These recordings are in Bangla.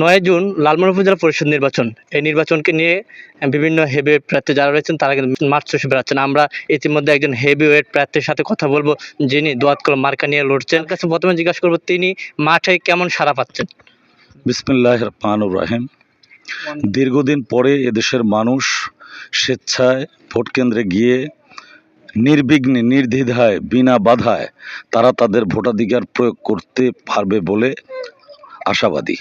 নয় জুন লালমোহন উপজেলা পরিষদ নির্বাচন। এই নির্বাচনকে নিয়ে বিভিন্ন হেভি প্রার্থী যারা রয়েছেন, তারা কিন্তু মাঠ চষে বেড়াচ্ছেন। আমরা ইতিমধ্যে একজন হেভি ওয়েট প্রার্থীর সাথে কথা বলব, যিনি দোয়াত কলম মার্কা নিয়ে লড়ছেন। কাছে প্রথমে জিজ্ঞাসা করব, তিনি মাঠে কেমন সাড়া পাচ্ছেন? বিসমিল্লাহ রহমান রাহিম। দীর্ঘদিন পরে এদেশের মানুষ স্বেচ্ছায় ভোট কেন্দ্রে গিয়ে নির্বিঘ্নে, নির্দ্বিধায়, বিনা বাধায় তারা তাদের ভোটাধিকার প্রয়োগ করতে পারবে বলে আশাবাদী।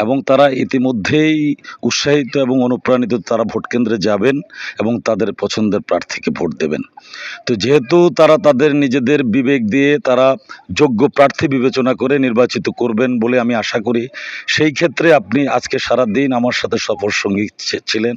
এবং তারা ইতিমধ্যেই উৎসাহিত এবং অনুপ্রাণিত তারা ভোট কেন্দ্রে যাবেন এবং তাদের পছন্দের প্রার্থীকে ভোট দেবেন। তো যেহেতু তারা তাদের নিজেদের বিবেক দিয়ে তারা যোগ্য প্রার্থী বিবেচনা করে নির্বাচিত করবেন বলে আমি আশা করি, সেই ক্ষেত্রে আপনি আজকে সারা দিন আমার সাথে সফর সঙ্গী ছিলেন।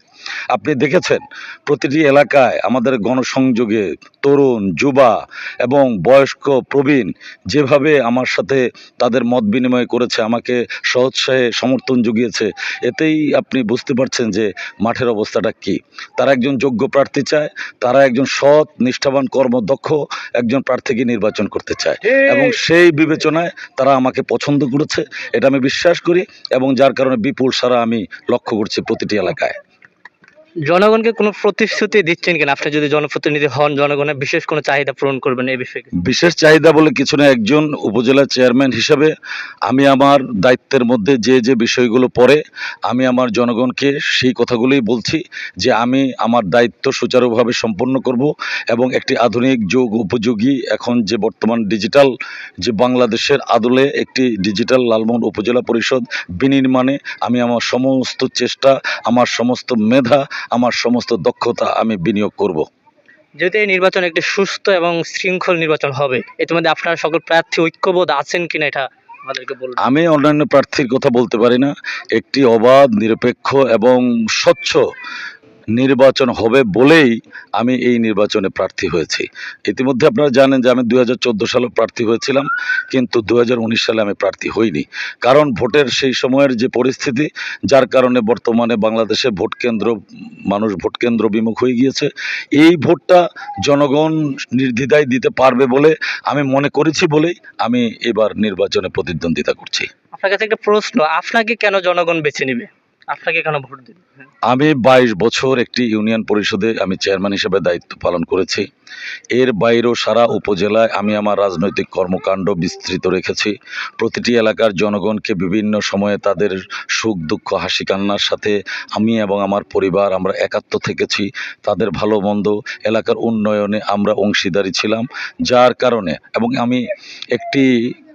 আপনি দেখেছেন, প্রতিটি এলাকায় আমাদের গণসংযোগে তরুণ, যুবা এবং বয়স্ক, প্রবীণ যেভাবে আমার সাথে তাদের মত বিনিময় করেছে, আমাকে সহৎসাহে সমর্থন জুগিয়েছে এতেই আপনি বুঝতে পারছেন যে মাঠের অবস্থাটা কি। তারা একজন যোগ্য প্রার্থী চায় তারা একজন সৎ নিষ্ঠাবান কর্মদক্ষ একজন প্রার্থীকে নির্বাচন করতে চায়। এবং সেই বিবেচনায় তারা আমাকে পছন্দ করেছে এটা আমি বিশ্বাস করি এবং যার কারণে বিপুল সারা আমি লক্ষ্য করছি প্রতিটি এলাকায়। জনগণকে কোনো প্রতিশ্রুতি দিচ্ছেন কিনা? আপনি যদি জনপ্রতিনিধি হন, জনগণের বিশেষ কোনো চাহিদা পূরণ করবেন এই বিষয়ে বিশেষ চাহিদা বলে কিছু না, একজন উপজেলা চেয়ারম্যান হিসাবে আমি আমার দায়িত্বের মধ্যে যে যে বিষয়গুলো পড়ে, আমি আমার জনগণকে সেই কথাগুলোই বলছি যে আমি আমার দায়িত্ব সুচারুভাবে সম্পন্ন করব এবং একটি আধুনিক যুগ উপযোগী, এখন যে বর্তমান ডিজিটাল যে বাংলাদেশের আদলে একটি ডিজিটাল লালমোহন উপজেলা পরিষদ বিনির্মাণে আমি আমার সমস্ত চেষ্টা, আমার সমস্ত মেধা আমার সমস্ত দক্ষতা আমি বিনিয়োগ করব। যেহেতু এই নির্বাচন একটি সুস্থ এবং শৃঙ্খল নির্বাচন হবে ইতিমধ্যে আপনারা সকল প্রার্থী ঐক্যবোধ আছেন কিনা এটা আমি অন্যান্য প্রার্থীর কথা বলতে পারি না। একটি অবাধ নিরপেক্ষ এবং স্বচ্ছ নির্বাচন হবে বলেই আমি এই নির্বাচনে প্রার্থী হয়েছি। ইতিমধ্যে আপনারা জানেন যে আমি দু হাজার চোদ্দ সালে প্রার্থী হয়েছিলাম, কিন্তু দু হাজার উনিশ সালে আমি প্রার্থী হইনি। কারণ ভোটের সেই সময়ের যে পরিস্থিতি, যার কারণে বর্তমানে বাংলাদেশে ভোট কেন্দ্র, মানুষ ভোট কেন্দ্র বিমুখ হয়ে গিয়েছে, এই ভোটটা জনগণ নির্দ্বিধায় দিতে পারবে বলে আমি মনে করেছি বলেই আমি এবার নির্বাচনে প্রতিদ্বন্দ্বিতা করছি। আপনার কাছে একটা প্রশ্ন, আপনাকে কেন জনগণ বেছে নেবে? আপনাকে কেন ভোট দেবে আমি বাইশ বছর একটি ইউনিয়ন পরিষদে আমি চেয়ারম্যান হিসেবে দায়িত্ব পালন করেছি। এর বাইরেও সারা উপজেলায় আমি আমার রাজনৈতিক কর্মকাণ্ড বিস্তৃত রেখেছি। প্রতিটি এলাকার জনগণকে বিভিন্ন সময়ে তাদের সুখ, দুঃখ, হাসি, কান্নার সাথে আমি এবং আমার পরিবার আমরা একাত্ম থেকেছি। তাদের ভালো, মন্দ এলাকার উন্নয়নে আমরা অংশীদারি ছিলাম। যার কারণে এবং আমি একটি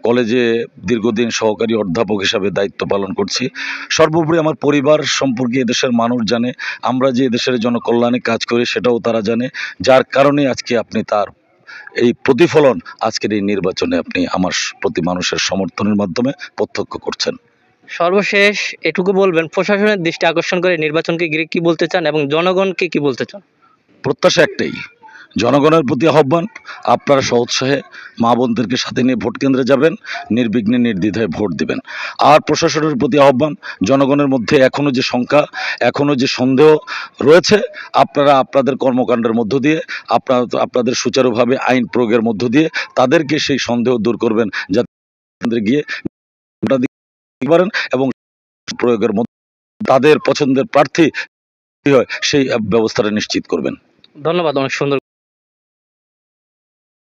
কলেজে দীর্ঘদিন সহকারী অধ্যাপক হিসাবে দায়িত্ব পালন করছি। সর্বোপরি আমার পরিবার সম্পর্কে এদেশের মানুষ জানে আমরা যে এদেশের জনকল্যাণে কাজ করি সেটাও তারা জানে। যার কারণে আজকে আপনি তার এই প্রতিফলন আজকের এই নির্বাচনে আপনি আমার প্রতি মানুষের সমর্থনের মাধ্যমে প্রত্যক্ষ করছেন। সর্বশেষ এটুকু বলবেন প্রশাসনের দৃষ্টি আকর্ষণ করে নির্বাচনকে ঘিরে কি বলতে চান এবং জনগণকে কি বলতে চান? প্রত্যাশা একটাই জনগণের প্রতি আহ্বান, আপনারা সৎসাহে মা বোনদেরকে সাথে নিয়ে ভোট কেন্দ্রে যাবেন, নির্বিঘ্নে নির্দ্বিধায় ভোট দিবেন। আর প্রশাসনের প্রতি আহ্বান, জনগণের মধ্যে এখনও যে শঙ্কা এখনও যে সন্দেহ রয়েছে, আপনারা আপনাদের কর্মকাণ্ডের মধ্য দিয়ে, আপনারা আপনাদের সুচারুভাবে আইন প্রয়োগের মধ্য দিয়ে তাদেরকে সেই সন্দেহ দূর করবেন, যাতে কেন্দ্রে গিয়ে পারেন এবং প্রয়োগের মধ্যে তাদের পছন্দের প্রার্থী হয়, সেই ব্যবস্থাটা নিশ্চিত করবেন। ধন্যবাদ, অনেক সুন্দর